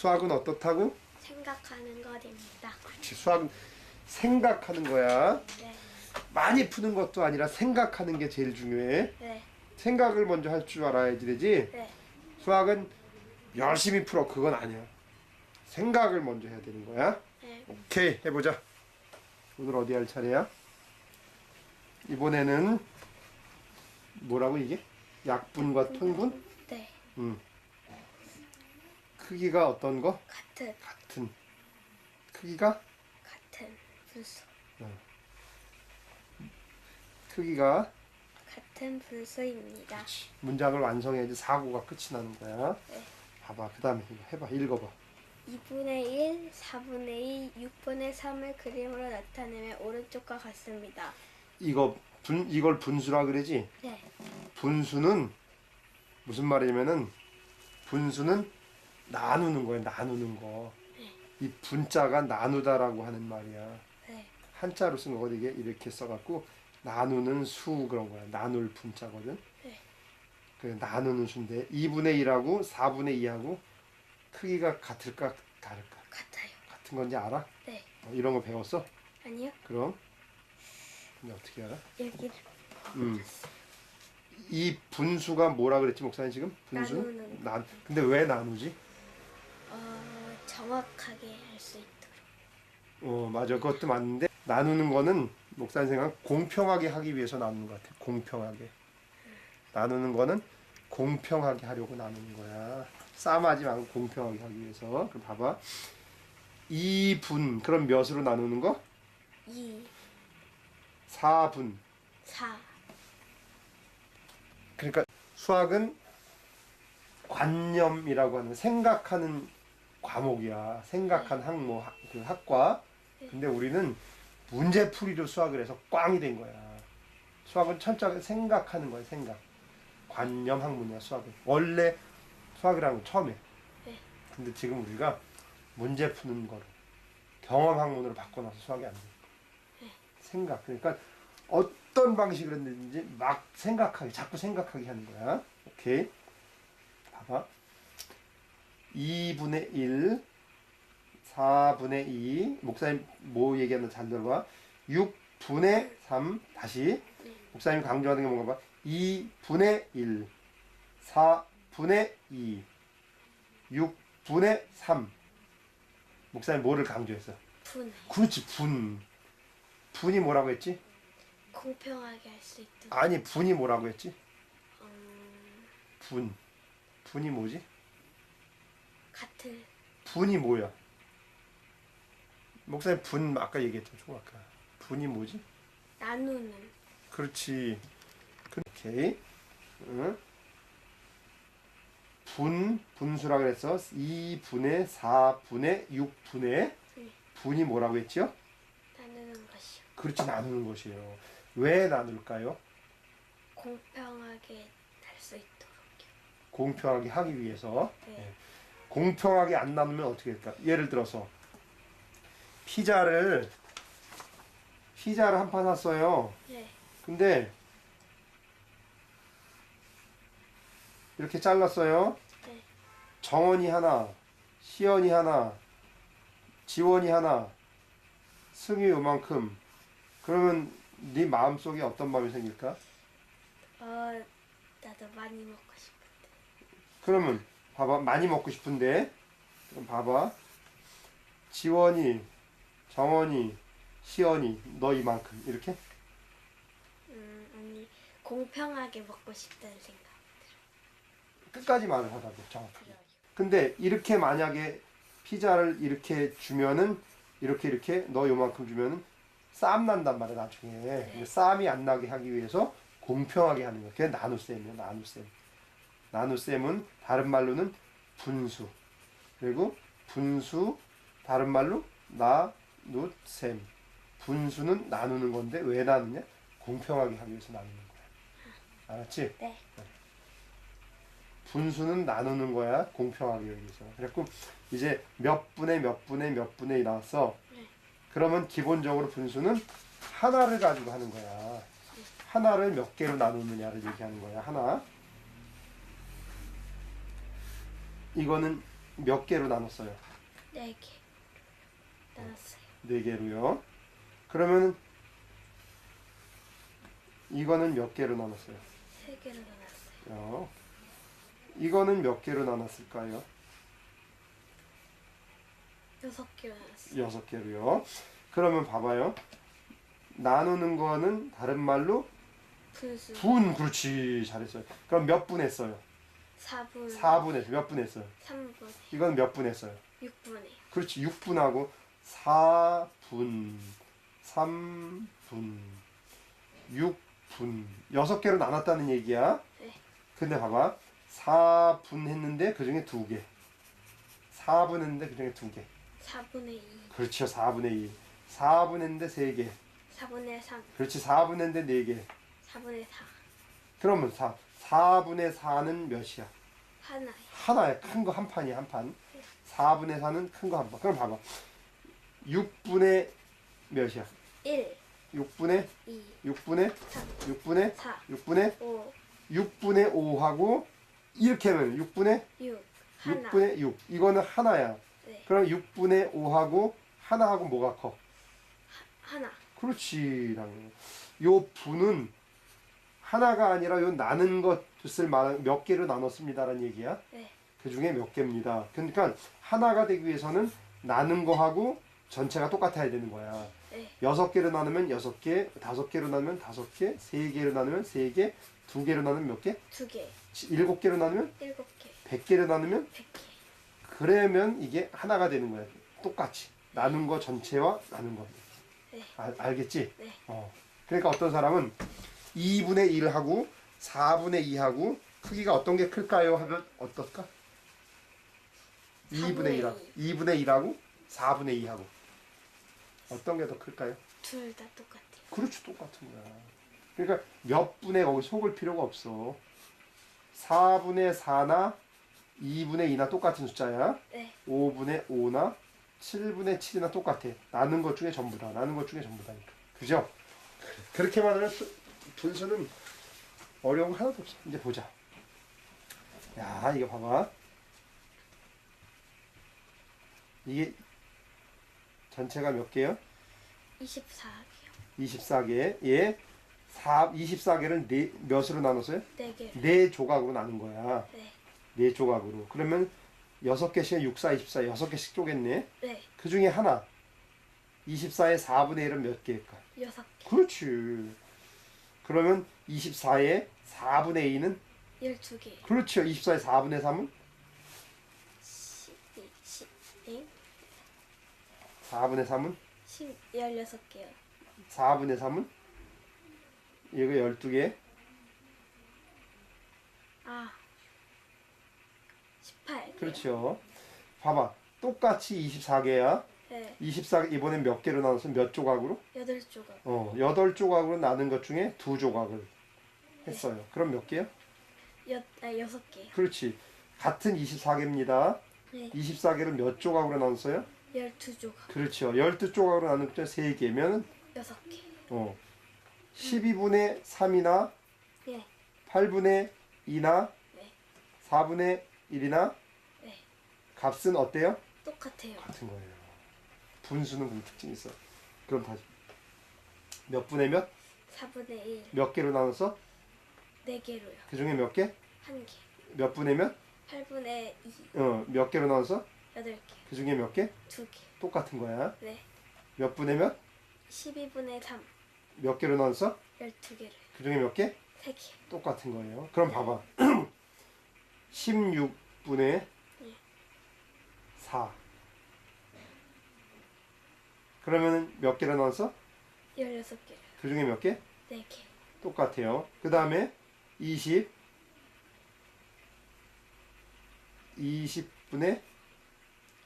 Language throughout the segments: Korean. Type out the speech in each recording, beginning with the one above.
수학은 어떻다고? 생각하는 것입니다. 그렇지. 수학은 생각하는 거야. 네, 많이 푸는 것도 아니라 생각하는 게 제일 중요해. 네, 생각을 먼저 할 줄 알아야지 되지. 네. 수학은 열심히 풀어 그건 아니야. 생각을 먼저 해야 되는 거야. 네. 오케이 해보자. 오늘 어디 할 차례야? 이번에는 뭐라고 이게? 약분과 통분? 네, 음. 크기가 어떤 거? 같은 같은. 크기가 같은 분수 크기가 같은 분수입니다. 문장을 완성해야지 사고가 끝이 나는 거야. 네. 봐봐. 그 다음에 이거 해봐. 읽어봐. 2분의 1, 4분의 2, 6분의 3을 그림으로 나타내면 오른쪽과 같습니다. 이거 분 이걸 분수라 그러지? 네, 분수는 무슨 말이냐면은 분수는 나누는 거야. 나누는 거. 네. 이 분자가 나누다라고 하는 말이야. 네, 한자로 쓴 거거든 이게 이렇게 써갖고 나누는 수 그런 거야. 나눌 분자거든. 네. 그 나누는 수인데 2분의 1하고 4분의 2하고 크기가 같을까 다를까? 같아요. 같은 건지 알아? 네, 어, 이런 거 배웠어? 아니요. 그럼 근데 어떻게 알아? 여기를 음. 이 분수가 뭐라 그랬지 목사님 지금? 분수? 나누는 난 근데 왜 나누지? 어, 정확하게 할 수 있도록. 어 맞아. 그것도 맞는데 나누는 거는 목사님 생각 공평하게 하기 위해서 나누는 것 같아. 공평하게. 나누는 거는 공평하게 하려고 나누는 거야. 싸움하지 말고 공평하게 하기 위해서. 그럼 봐봐. 2분 그럼 몇으로 나누는 거? 2, 4분. 4, 그러니까 수학은 관념이라고 하는 생각하는 과목이야. 생각한 학모 학- 그 학과. 근데 우리는 문제풀이로 수학을 해서 꽝이 된 거야. 수학은 철저하게 생각하는 거야. 생각. 관념 학문이야. 수학은 원래 수학이라는 건 처음에. 네. 근데 지금 우리가 문제 푸는 거로 경험 학문으로 바꿔놔서 수학이 안 돼. 생각. 그러니까 어떤 방식으로 했는지 막 생각하게, 자꾸 생각하게 하는 거야. 오케이. 봐봐. 2분의 1, 4분의 2, 목사님 뭐 얘기하나 잘 들어봐. 6분의 3, 다시. 목사님 강조하는 게 뭔가 봐. 2분의 1, 4분의 2, 6분의 3. 목사님 뭐를 강조했어? 분. 그렇지, 분. 분이 뭐라고 했지? 공평하게 할 수 있도록. 아니, 분이 뭐라고 했지? 음, 분. 분이 뭐지? 같은 분이 뭐야? 목사님 분 아까 얘기했죠, 좀 아까. 분이 뭐지? 나누는 그렇지. 그- 오케이. 응. 분, 분수라 그랬어. 2분의 4분의 6분의 네. 분이 뭐라고 했죠? 나누는 것이요. 그렇지, 나누는 것이에요. 왜 나눌까요? 공평하게 할 수 있도록요. 공평하게 하기 위해서. 네. 예. 공평하게 안 나누면 어떻게 될까? 예를 들어서 피자를 피자를 한 판 샀어요. 네, 근데 이렇게 잘랐어요. 네, 정원이 하나, 시연이 하나, 지원이 하나, 승이 요만큼. 그러면 네 마음속에 어떤 마음이 생길까? 어, 나도 많이 먹고 싶은데. 그러면 봐봐 많이 먹고 싶은데. 그럼 봐봐. 지원이 정원이 시연이 너 이만큼. 이렇게? 음, 아니 공평하게 먹고 싶다는 생각. 끝까지 말을 돼 정확하게. 근데 이렇게 만약에 피자를 이렇게 주면은 이렇게 이렇게 너 요만큼 주면은 싸움 난단 말이야 나중에. 근데 싸움이 안 나게 하기 위해서 공평하게 하는 거야. 그게 나눗셈이야 나눗셈 나눗셈은 다른 말로는 분수. 그리고 분수 다른 말로 나눗셈 분수는 나누는 건데 왜 나누냐? 공평하게 하기 위해서 나누는 거야. 알았지? 네, 분수는 나누는 거야 공평하게 위해서. 그래갖고 이제 몇 분의 몇 분의 몇 분의 나왔어? 네. 그러면 기본적으로 분수는 하나를 가지고 하는 거야. 하나를 몇 개로 나누느냐를 얘기하는 거야. 하나 이거는 몇 개로 나눴어요? 네 개. 나눴어요. 네 개로요. 그러면 이거는 몇 개로 나눴어요? 세 개로 나눴어요. 요. 이거는 몇 개로 나눴을까요? 여섯 개로 나눴어요. 여섯 개로요. 그러면 봐봐요. 나누는 거는 다른 말로 분수. 분 그렇지 잘했어요. 그럼 몇 분 했어요? 4분. 4분 했어요. 몇분 했어요? 3분. 이건 몇 분 했어요? 6분에. 그렇지 6분하고 4분 3분 6분 여섯 개로 나눴다는 얘기야. 네. 근데 봐봐 4분 했는데 그 중에 두 개. 4분 했는데 그 중에 두 개. 4분의 2. 그렇죠 4분의 2. 4분 했는데 세 개. 4분의 3. 그렇지 4분 했는데 네 개. 4분의 4. 그러면 4 4분의 4는 몇이야? 하나요. 하나야 큰 거 한 판이 한 판. 4분의 4는 큰 거 한 판. 그럼 봐봐. 6분의 몇이야? 1, 6분의 2, 6분의 3, 6분의 4, 6분의 5, 6분의 5하고 이렇게 하면 6분의 6. 하나. 6분의 6 이거는 하나야. 네. 그럼 6분의 5하고 하나하고 뭐가 커? 하나. 그렇지. 당연히. 요 분은 하나가 아니라 요 나는 것을 말- 몇 개로 나눴습니다라는 얘기야. 네. 그 중에 몇 개입니다. 그러니까 하나가 되기 위해서는 나는 거하고 전체가 똑같아야 되는 거야. 네. 여섯 개로 나누면 여섯 개, 다섯 개로 나누면 다섯 개, 세 개로 나누면 세 개, 두 개로 나누면 몇 개? 두 개. 일곱 개로 나누면 일곱 개. 백 개로 나누면 백 개. 그러면 이게 하나가 되는 거야. 똑같이 나눈 거 전체와 나눈 거. 네. 알, 알겠지? 네. 어. 그러니까 어떤 사람은 2분의 1하고 4분의 2하고 크기가 어떤 게 클까요? 하면 어떨까? 2분의 1하고 2분의 1하고 4분의 2하고 어떤 게 더 클까요? 둘 다 똑같아요. 그렇죠 똑같은 거야. 그러니까 몇 분에 거기 속을 필요가 없어. 4분의 4나 2분의 2나 똑같은 숫자야. 네. 5분의 5나 7분의 7이나 똑같아. 나는 것 중에 전부 다. 나는 것 중에 전부 다니까. 그죠? 그렇게만 하면 수- 분수는 어려운 거 하나도 없어. 이제 보자. 야, 이거 봐봐. 이게 전체가 몇 개요? 24개요. 24개. 예. 4, 24개를 네, 몇으로 나눴어요? 네 개. 네 조각으로 나눈 거야. 네. 네 조각으로. 그러면 6개씩 6, 4, 24, 6개씩 쪼겠네. 네. 그 중에 하나 24의 4분의 1은 몇 개일까? 여섯 개. 그렇지. 그러면 24의 4분의 2는 열두 개. 그렇죠. 24의 4분의 3은 12, 12, 4분의 3은 10, 열여섯 개요. 4분의 3은 이거 12개. 아. 18. 그렇죠. 봐봐. 똑같이 24개야. 네. 24 이번엔 몇 개로 나눠서 몇 조각으로? 여덟 조각. 어, 8조각으로 나눈 것 중에 두 조각을 했어요. 그럼 몇 개요? 여, 아, 여섯 개. 그렇지. 같은 24개입니다. 네. 24개를 몇 조각으로 나눴어요? 열두 조각. 그렇죠. 12조각으로 나눈 것 중에 3개면 여섯 개. 어, 12분의 3이나 네. 8분의 2나 네. 4분의 1이나 네. 값은 어때요? 똑같아요. 같은 거예요. 분수는 그런 특징이 있어. 그럼 다시 몇 분의 몇? 4분의 1. 몇 개로 나눠서 네 개로요. 그 중에 몇 개? 한 개. 몇 분의 몇? 8분의 2. 어, 몇 개로 나눠서 여덟 개. 그 중에 몇 개? 두 개. 똑같은 거야. 네. 몇 분의 몇? 12분의 3. 몇 개로 나눠서 열두 개를. 그 중에 몇 개? 세 개. 똑같은 거예요. 그럼 봐봐. 16분의 4. 그러면 몇 개로 나눠서 열여섯 개를. 그 중에 몇 개? 네 개. 똑같아요. 그 다음에 20. 20분의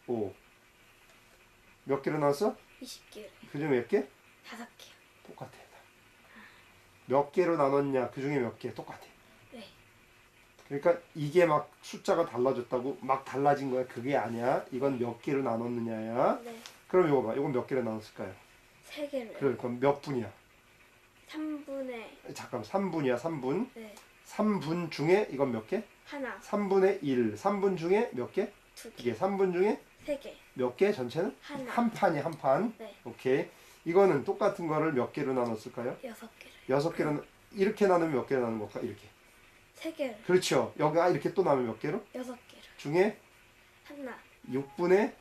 5. 몇 개로 나눠서 20개를. 그 중에 몇 개? 다섯 개. 똑같아요. 몇 개로 나눴냐? 그 중에 몇 개? 똑같아. 네. 그러니까 이게 막 숫자가 달라졌다고 막 달라진 거야. 그게 아니야. 이건 몇 개로 나눴느냐야. 네. 그럼 이거 봐. 이건 몇 개로 나눴을까요? 세 개를. 그러니까 몇 분이야? 3분의 잠깐 3분이야. 3분. 네. 3분 중에 이건 몇 개? 하나. 3분의 1. 3분 중에 몇 개? 두 개. 이게 3분 중에 세 개. 몇 개? 전체는? 하나. 한 판이 한 판. 네. 오케이. 이거는 똑같은 거를 몇 개로 나눴을까요? 여섯 개를. 여섯 개로 나- 이렇게 나누면 몇 개로 나누는 걸까? 이렇게. 세 개를. 그렇죠. 여기가 이렇게 또 나누면 몇 개로? 여섯 개를. 중에 하나, 6분의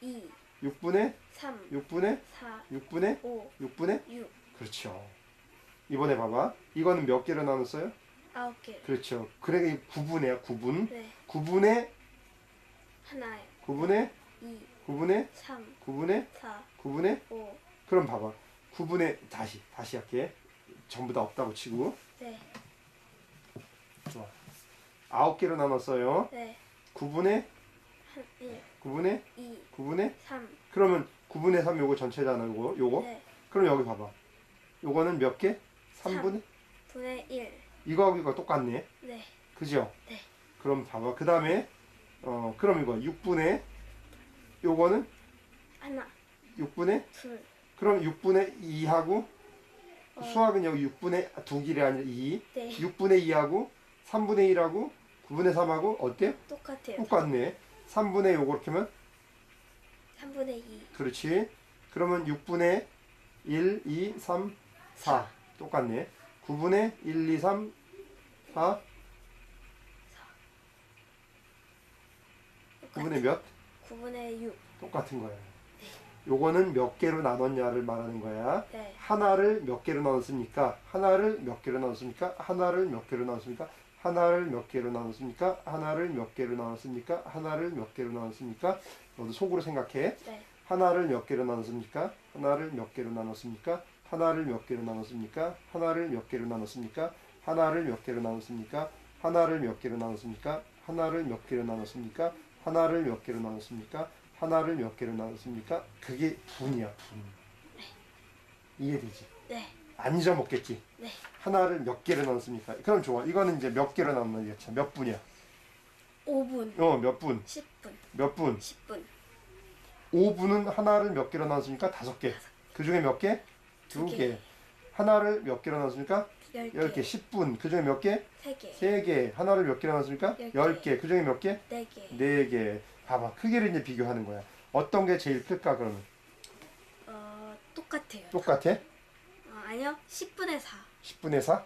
이, 6분의 삼, 6분의 사, 6분의 오, 6분의 육, 그렇죠. 이번에 봐봐. 이거는 몇 개로 나눴어요? 아홉 개. 그렇죠. 그래 9분이야. 9분. 네. 9분의 하나에 9분의 이, 9분의 삼, 9분의 사, 9분의 오. 그럼 봐봐. 9분의 다시 다시 할게. 전부 다 없다고 치고. 네. 좋아. 아홉 개로 나눴어요. 네. 9분의 한, 일, 9분의 이, 9분의 삼. 그러면 9분의 3 요거 전체잖아. 요거. 요거. 네. 그럼 여기 봐봐. 요거는 몇 개? 3분의 분의 일. 이거하고 이거 똑같네. 네. 그죠? 네. 그럼 봐봐. 그 다음에 어 그럼 이거 6분의 요거는 하나, 6분의 둘. 그럼 6분의 2하고 어. 수학은 여기 6분의 두 길이 아니라 2. 네. 6분의 2하고 3분의 1하고 9분의 3하고 어때요? 똑같아요. 똑같네. 3분의 요거 이렇게 하면 삼분의 이. 그렇지. 그러면 6분의 1, 2, 3, 4 똑같네. 9분의 1, 2, 3, 4 9분의 몇? 9분의 6. 똑같은 거야. 요거는 몇 개로 나눴냐를 말하는 거야. 네. 하나를 몇 개로 나눴습니까? 하나를 몇 개로 나눴습니까? 하나를 몇 개로 나눴습니까? 하나를 몇 개로 나눴습니까? 하나를 몇 개로 나눴습니까? 하나를 몇 개로 나눴습니까? 너도 속으로 생각해. 네. 하나를 몇 개로 나눴습니까? 하나를 몇 개로 나눴습니까? 하나를 몇 개로 나눴습니까? 하나를 몇 개로 나눴습니까? 하나를 몇 개로 나눴습니까? 하나를 몇 개로 나눴습니까? 하나를 몇 개로 나눴습니까? 하나를 몇 개로 나눴습니까? 하나를 몇 개로 나눴습니까? 그게 분이야, 분. 이해되지? 네. 안 잊어먹겠지? 네. 하나를 몇 개로 나눴습니까? 그럼 좋아. 이거는 이제 몇 개로 나눴는 거몇 분이야? 5분. 어, 몇 분? 10분. 몇 분? 10분. 5분은 하나를 몇 개로 나눴습니까? 다섯 개. 그 중에 몇 개? 두두 개. 개. 하나를 몇 개로 나눴습니까? 10개. 열 개. 10분. 그 중에 몇 개? 3개. 세 개. 하나를 몇 개로 나눴습니까? 열 개. 열 개. 그 중에 몇 개? 4개. 네 개. 봐봐. 크기를 이제 비교하는 거야. 어떤 게 제일 클까 그러면? 어, 똑같아요. 똑같아? 어, 아니요. 10분의 4. 10분의 4?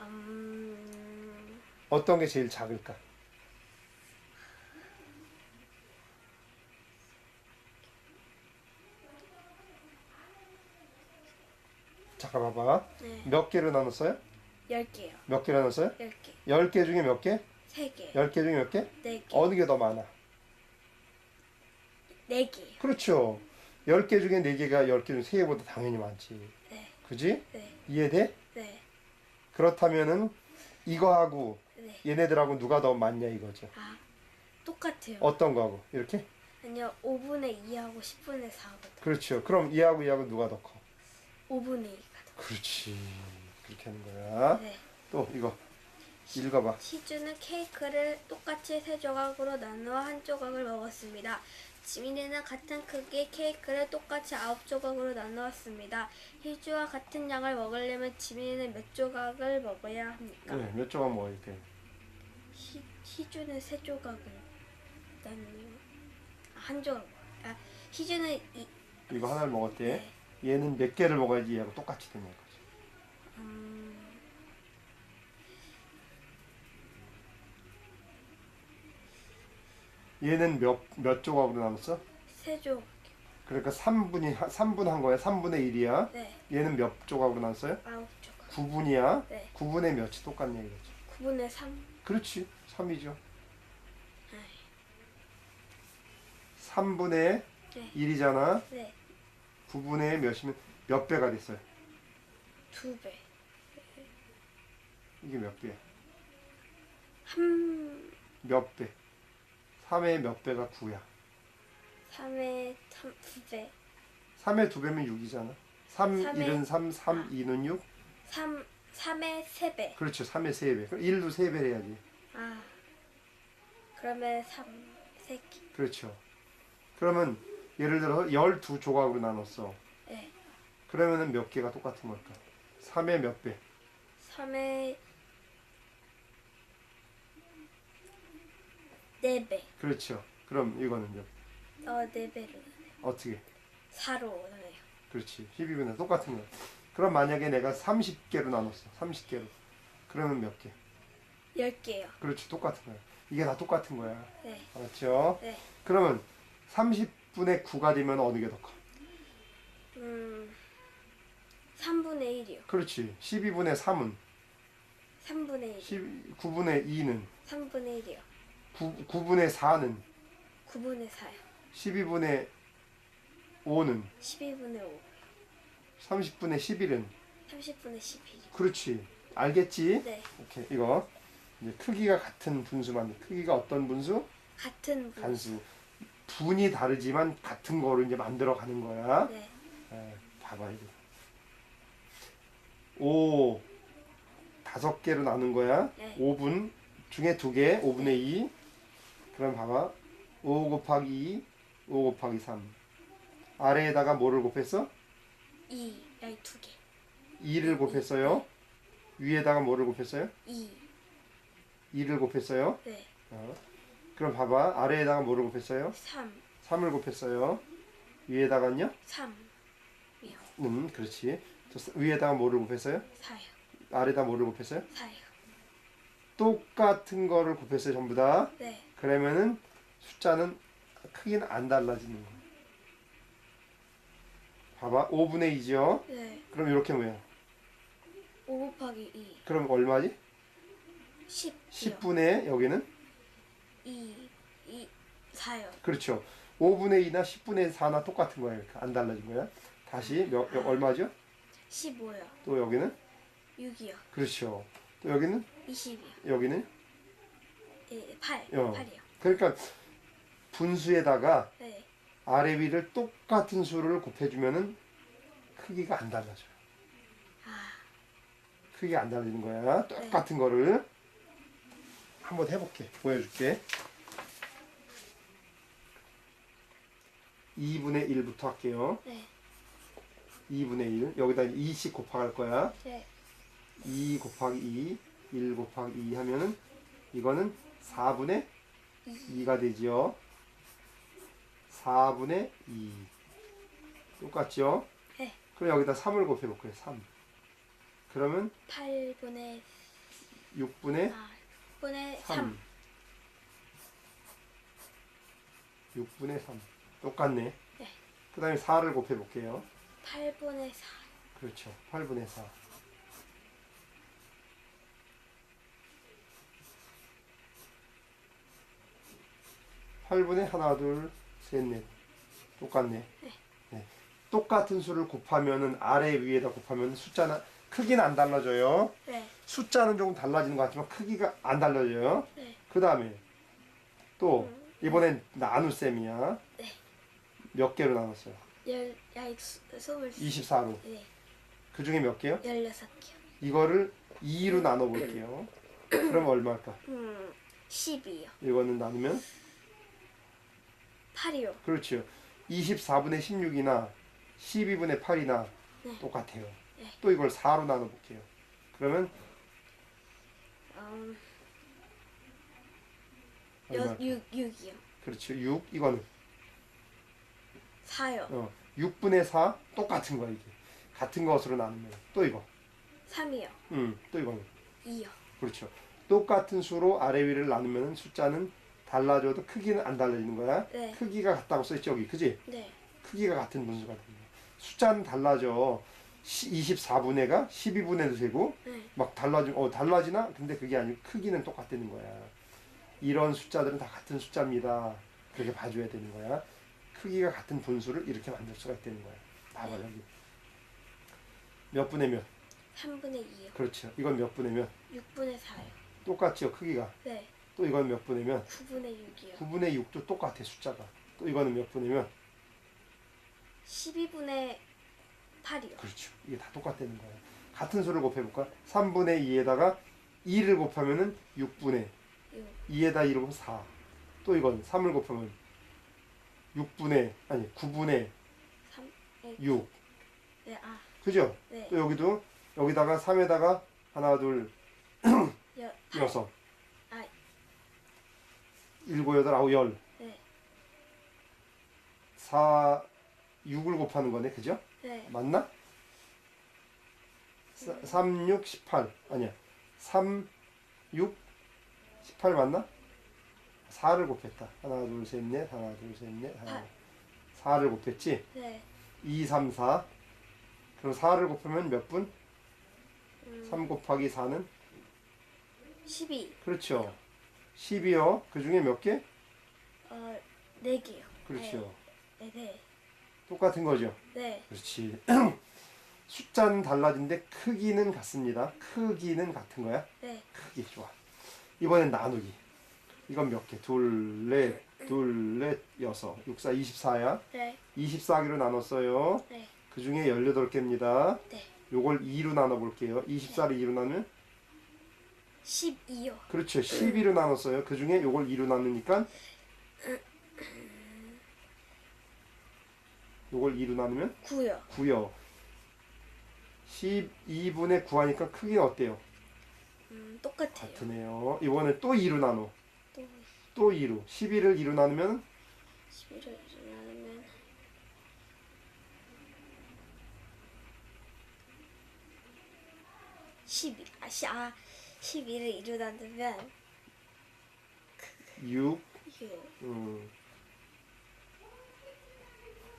음, 어떤 게 제일 작을까? 잠깐 봐봐. 네. 몇 개로 나눴어요? 10개요. 몇 개로 나눴어요? 10개. 10개 중에 몇 개? 3개. 10개 중에 몇 개? 4개. 어느 게 더 많아? 4개. 그렇죠. 10개 중에 4개가 10개 중에 3개보다 당연히 많지. 네. 그지? 네. 이해돼? 네. 그렇다면은 이거하고 네. 얘네들하고 누가 더 많냐 이거죠. 아, 똑같아요. 어떤 거하고? 이렇게? 아니요. 5분의 2하고 10분의 4하고 그렇죠. 그럼 얘하고 얘하고 누가 더 커? 5분의 2가 더. 그렇지. 그렇게 하는 거야. 네. 또 이거 읽어봐. 시주는 케이크를 똑같이 세 조각으로 나누어 한 조각을 먹었습니다. 지민이는 같은 크기의 케이크를 똑같이 아홉 조각으로 나누었습니다. 희주와 같은 양을 먹으려면 지민이는 몇 조각을 먹어야 합니까? 네, 몇 조각 먹어야 돼? 희, 희주는 세 조각을 나누어 아, 한 조각. 아, 희주는 이, 이거 하나를 먹었대. 네. 얘는 몇 개를 먹어야지 얘하고 똑같이 되는 거지. 음, 얘는 몇, 몇 조각으로 나눴어? 세 조각. 그러니까 3분이 3분 한 거야. 3분의 1이야. 네. 얘는 몇 조각으로 나눴어요? 아홉 조각. 9분이야. 네. 9분의 몇이 똑같냐 이거지. 9분의 3. 그렇지. 3이죠. 네. 3분의 네. 1이잖아. 네. 9분의 몇이면 몇 배가 됐어요? 두 배. 이게 몇 배야? 한 몇 배? 3의 몇 배가 9야. 3에 3, 2배. 3의 2배면 6이잖아. 3, 삼의- 1은 3, 3, 2는 6. 3, 3에 3배. 그렇죠. 3의 3배. 그럼 1도 3배 해야지. 아. 그러면 3, 3개. 그렇죠. 그러면 예를 들어 12조각으로 나눴어. 네. 그러면은 몇 개가 똑같은 걸까? 3의 몇 배? 3의 4배. 그렇죠. 그럼 이거는요. 어, 4배로. 어떻게? 4로 나눠요. 그렇지. 12분의 똑같은 거야. 그럼 만약에 내가 30개로 나눴어. 30개로. 그러면 몇 개? 10개요. 그렇지. 똑같은 거야. 이게 다 똑같은 거야. 네. 알았죠? 네. 그러면 30분의 9가 되면 어느 게 더 커? 음. 3분의 1이요. 그렇지. 12분의 3은 3분의 1. 10, 9분의 2는 3분의 1이요. 9, 9분의 4는 9분의 4요. 12분의 5는 12분의 5. 30분의 11은 30분의 11이요. 그렇지. 알겠지? 네. 오케이. 이거 이제 크기가 같은 분수만 크기가 어떤 분수? 같은 분. 단수. 분이 다르지만 같은 거로 이제 만들어 가는 거야. 네. 에, 봐봐 이거. 5 다섯 개로 나눈 거야. 네. 5분 중에 두 개, 5분의 2. 그럼 봐봐. 5 곱하기 2, 5 곱하기 3. 아래에다가 뭐를 곱했어? 2. 아니, 두 개. 2를 곱했어요. 위에다가 뭐를 곱했어요? 2. 2를 곱했어요. 네. 어. 그럼 봐봐. 아래에다가 뭐를 곱했어요? 3. 3을 곱했어요. 위에다가는요? 3. 이요. 음, 그렇지. 위에다가 뭐를 곱했어요? 4요. 아래에다 뭐를 곱했어요? 4요. 똑같은 거를 곱했어요, 전부 다. 네. 그러면은 숫자는 크기는 안 달라지는 거예요. 봐봐. 5분의 2죠? 네. 그럼 이렇게 뭐야? 5 곱하기 2. 그럼 얼마지? 10. 10분의 여기는? 2. 2. 4요. 그렇죠. 5분의 2나 10분의 4나 똑같은 거예요. 안 달라진 거야. 다시 몇, 몇- 얼마죠? 15요. 또 여기는? 6이요. 그렇죠. 또 여기는? 20이요. 여기는? 예, 8. 어. 8이요. 그러니까 분수에다가 네. 아래 위를 똑같은 수를 곱해주면은 크기가 안 달라져요. 아. 크기가 안 달라지는 거야. 똑같은 거를 한번 해볼게. 보여줄게. 2분의 1부터 할게요. 네. 2분의 1. 여기다 2씩 곱할 거야. 네. 2 곱하기 2, 1 곱하기 2 하면은 이거는 4분의 2가 되지요. 4분의 2. 똑같죠? 네. 그럼 여기다 3을 곱해볼게요. 3. 그러면 8분의 6분의 4분의 3. 3. 6분의 3. 똑같네. 네. 그 다음에 4를 곱해볼게요. 8분의 4. 그렇죠. 8분의 4. 팔분의 하나, 둘, 셋, 넷. 똑같네. 네. 똑같은 수를 곱하면은 아래 위에다 곱하면 숫자는 크기는 안 달라져요. 네. 숫자는 조금 달라지는 것 같지만 크기가 안 달라져요. 네. 그 다음에 또 이번엔 나눗셈이야. 네. 몇 개로 나눴어요? 열, 야, 수, 스물. 24로. 네. 그 중에 몇 개요? 16개요. 이거를 2로 나눠 볼게요. 그럼 얼마일까? 음, 10이요. 이거는 나누면 8이요. 그렇죠. 24분의 16이나 12분의 8이나 네. 똑같아요. 네. 또 이걸 4로 나눠 볼게요. 그러면 음, 얼마? 여, 6, 6이요. 그렇죠. 6 이거는 4요. 어, 6분의 4 똑같은 거야 이게. 같은 것으로 나누면 또 이거. 3이요. 음, 또 이거는 2요. 그렇죠. 똑같은 수로 아래 위를 나누면 숫자는 달라져도 크기는 안 달라지는 거야. 네. 크기가 같다고 써있지 여기, 그지? 네. 크기가 같은 분수가 되는 거야. 숫자는 달라져. 24분의가 12분의도 되고 네. 막 달라지 어 달라지나? 근데 그게 아니고 크기는 똑같다는 거야. 이런 숫자들은 다 같은 숫자입니다. 그렇게 봐줘야 되는 거야. 크기가 같은 분수를 이렇게 만들 수가 있다는 거야. 봐봐 여기. 몇 분의 몇? 3분의 2요. 그렇죠. 이건 몇 분의 몇? 6분의 4요. 똑같죠 크기가. 네. 또 이건 몇 몇? 9분의 6이요. 9분의 6도 똑같아 숫자가. 또 이거는 몇 몇? 12분의 8이요. 그렇죠. 이게 다 똑같다는 거야. 같은 수를 곱해볼까? 3분의 2에다가 2를 곱하면은 6분의 6. 2에다 2를 곱하면 4. 또 이건 3을 곱하면 6분의 아니 9분의 3. 6. 네, 아, 그죠? 네. 또 여기도 여기다가 3에다가 하나 둘 여, 팔. 여섯 아. 일곱 여덟 아홉 열 네. 4 6을 곱하는 거네 그죠? 네. 맞나? 3 6 18 아니야 3 6 18 맞나? 4를 곱했다 하나 둘 셋 넷 하나 둘 셋 넷 하나 팔. 4를 곱했지 네. 2 3 4 그럼 4를 곱하면 몇 분? 음, 3 곱하기 4는 12. 그렇죠 10이요 그 중에 몇 개? 어, 4개요. 그렇죠 네, 네. 똑같은 거죠 네. 그렇지 숫자는 달라진데 크기는 같습니다 크기는 같은 거야 네. 크기 좋아 이번엔 나누기 이건 몇 개? 둘, 넷, 둘, 넷, 여섯 6, 4, 24야 네. 24개로 나눴어요 네. 그 중에 18개입니다 네. 요걸 2로 나눠볼게요 24를 2로 나누면 12요. 그렇죠 12로 나눴어요 그 중에 요걸 2로 나누니까 요걸 2로 나누면 9요. 9요 12분의 9 하니까 크기는 어때요? 음, 똑같아요. 같으네요 이번에 또 2로 나눠 또 또 2로 11을 2로 나누면 11을 나누면 12. 아, 시, 아 12를 2로 나누면 6 이게 음.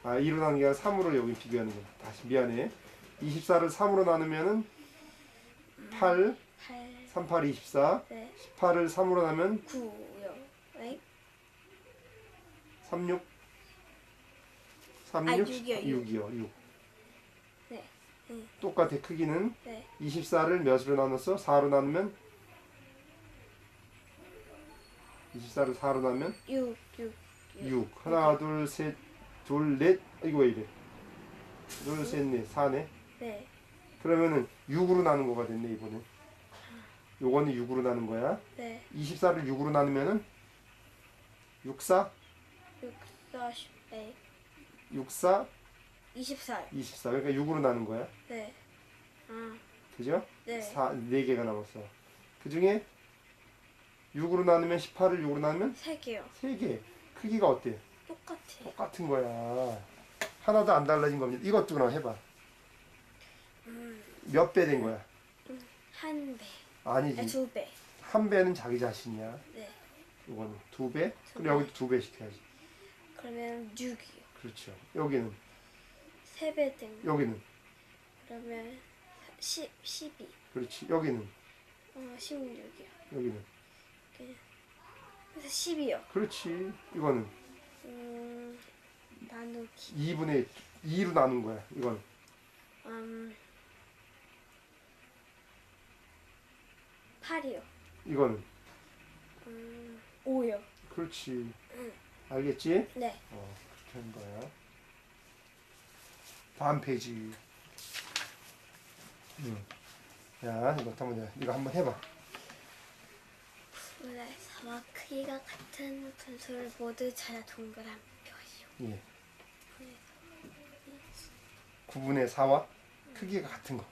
아 2로 나누는 게 아니라 3으로 여기 비교하는 거야 다시 미안해 24를 3으로 나누면은 8 8, 3, 8, 24 네, 18을 3으로 나누면 9요. 네? 3, 6 3, 아, 6 육이요, 6이요 6 네. 응. 똑같아 크기는 네. 24를 몇으로 나눴어? 4로 나누면 24를 4로 나누면 6, 6, 6 하나 둘셋둘넷 이거 왜 이래 둘셋넷 4네 네. 그러면은 6으로 나눈 거가 됐네 이번에 요거는 6으로 나눈 거야 네. 24를 6으로 나누면은 64 6, 4, 10, 네. 64 24. 24 그러니까 6으로 나눈 거야 네. 아, 그죠? 네. 4, 4개가 남았어 그 중에 6으로 나누면 18을 6으로 나누면 3개요. 3개 크기가 어때? 똑같아요. 똑같은 거야 하나도 안 달라진 겁니다 이것도 그럼 해봐 몇배 된 거야? 한 배. 아니지 아, 두 배. 한 배는 자기 자신이야 네. 이거는 두 배? 배. 여기도 두배 시켜야지 그러면 6이요. 그렇죠 여기는 세배된 거. 여기는 그러면 10, 12. 그렇지 여기는 어, 16이요. 여기는 그래서 10이요. 그렇지 이거는 음, 나누기. 2분의 2로 나눈 거야 이거는 음, 8이요. 이거는 음, 5요. 그렇지 응. 알겠지? 네. 어 그렇게 하는 거야 다음 페이지 응. 야 이거 한번 이거 한번 해봐 원래 사와 크기가 같은 분수를 모두 찾아 동그라미 표시오. 예 9분의 4와 크기가 같은 거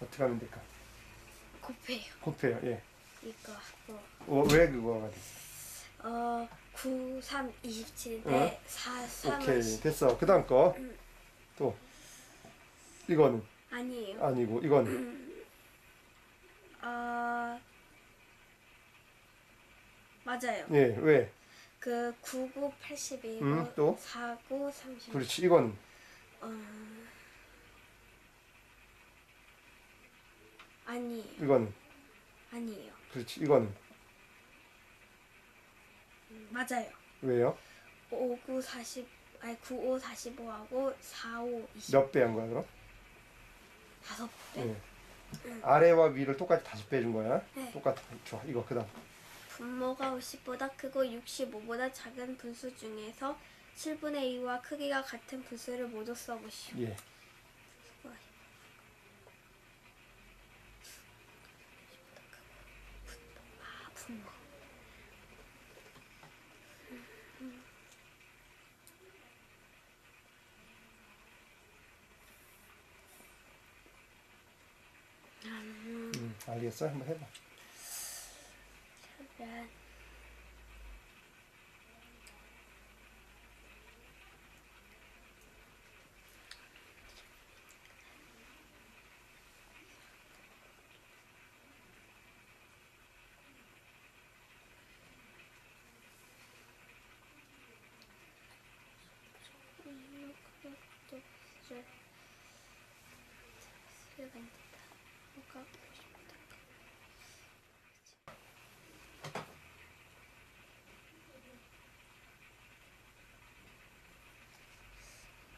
어떻게 하면 될까? 곱해요. 곱해요 예 이거 하고 어, 왜 그거가 됐어? 어, 9, 3, 27인데 응? 4, 3은 오케이 됐어 그 다음 거또 이거는 아니에요. 아니고 이거는 어, 맞아요. 예 왜? 그 99, 81이고 음, 또? 49, 30. 그렇지 이거는 어, 아니에요. 이거는 아니에요. 그렇지 음, 맞아요. 왜요? 5, 9, 40, 아니 9, 5, 45하고 4, 5, 20. 몇 배 한 거야 그럼? 다섯 배. 예. 아래와 위를 똑같이 다시 빼준 거야 네. 똑같아 좋아 이거 그 다음 분모가 50보다 크고 65보다 작은 분수 중에서 7분의 2와 크기가 같은 분수를 모두 써보시오. 예 아, 분모. 알겠어? 한번 해봐. 그러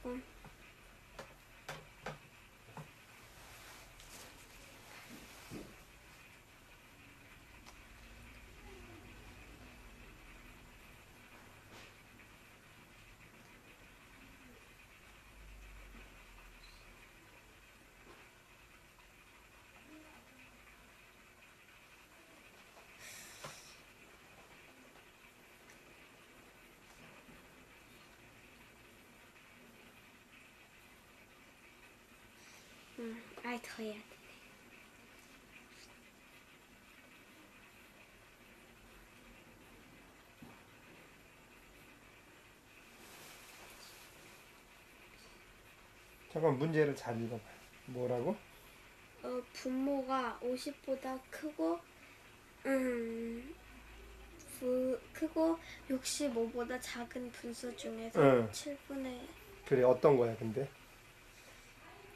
면 음. 음, 아이 더 해야 돼. 잠깐 문제를 잘 읽어봐. 뭐라고? 어, 분모가 50보다 크고 음, 부, 크고 65보다 작은 분수 중에서 응. 7분의 그래 어떤 거야 근데?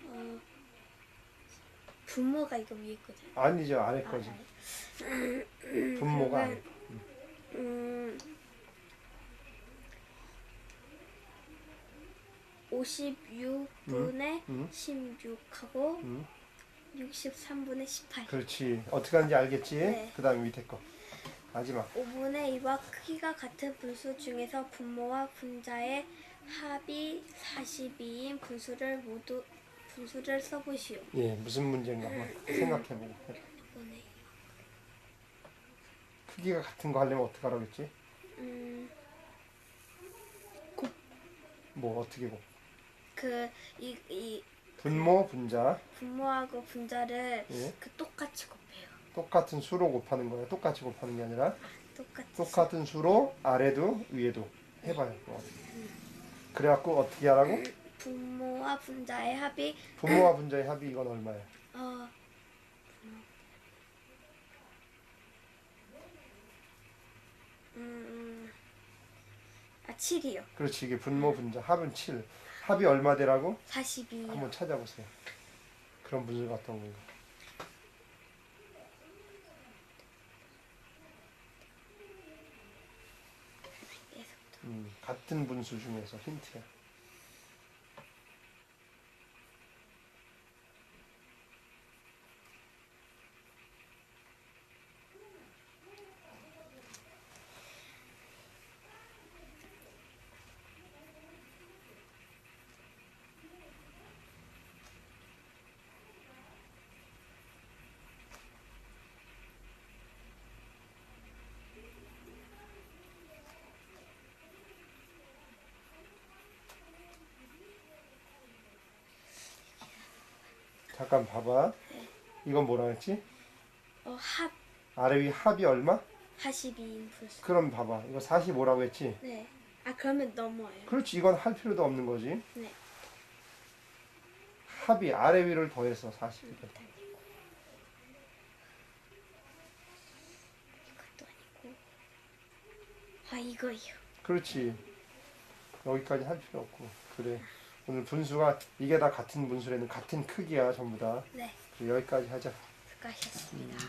어, 분모가 이거 위에 거죠. 아니죠 아래 아, 거지. 아니. 분모가 아래. 음, 56분의 음. 16하고 응? 63분의 18. 그렇지. 어떻게 하는지 알겠지? 네. 그 다음에 밑에 거. 마지막. 5분의 2와 크기가 같은 분수 중에서 분모와 분자의 합이 42인 분수를 모두 분수를 써보시오. 예, 무슨 문제인가 한번 생각해보고. 5분의 2. 크기가 같은 거 하려면 어떻게 하라고 했지? 음, 뭐 어떻게 고 그, 이, 이 분모, 분자. 분모하고 분자를 예. 그 똑같이 곱해요. 똑같은 수로 곱하는 거예요. 똑같이 곱하는 게 아니라 똑같이. 똑같은 수로 아래도 위에도 해봐요. 뭐. 그래갖고 어떻게 하라고? 분모와 분자의 합이 분모와 분자의 합이 이건 얼마야? 어 음, 음, 아 7이요. 그렇지 이게 분모 분자 합은 7. 합이 얼마 되라고? 42요. 한번 찾아보세요. 그런 분수가 어떤 건가? 음, 같은 분수 중에서 힌트야. 잠깐 봐봐. 이건 뭐라 했지? 어, 합 아래 위 합이 얼마? 42인 분수. 그럼 봐봐. 이거 45라고 했지? 네. 아 그러면 넘어요. 그렇지. 이건 할 필요도 없는 거지. 네. 합이 아래 위를 더해서 40. 이것도 아니고. 아 이거요. 그렇지. 여기까지 할 필요 없고. 그래. 오늘 분수가 이게 다 같은 분수라는 같은 크기야 전부 다. 네. 여기까지 하자. 수고하셨습니다.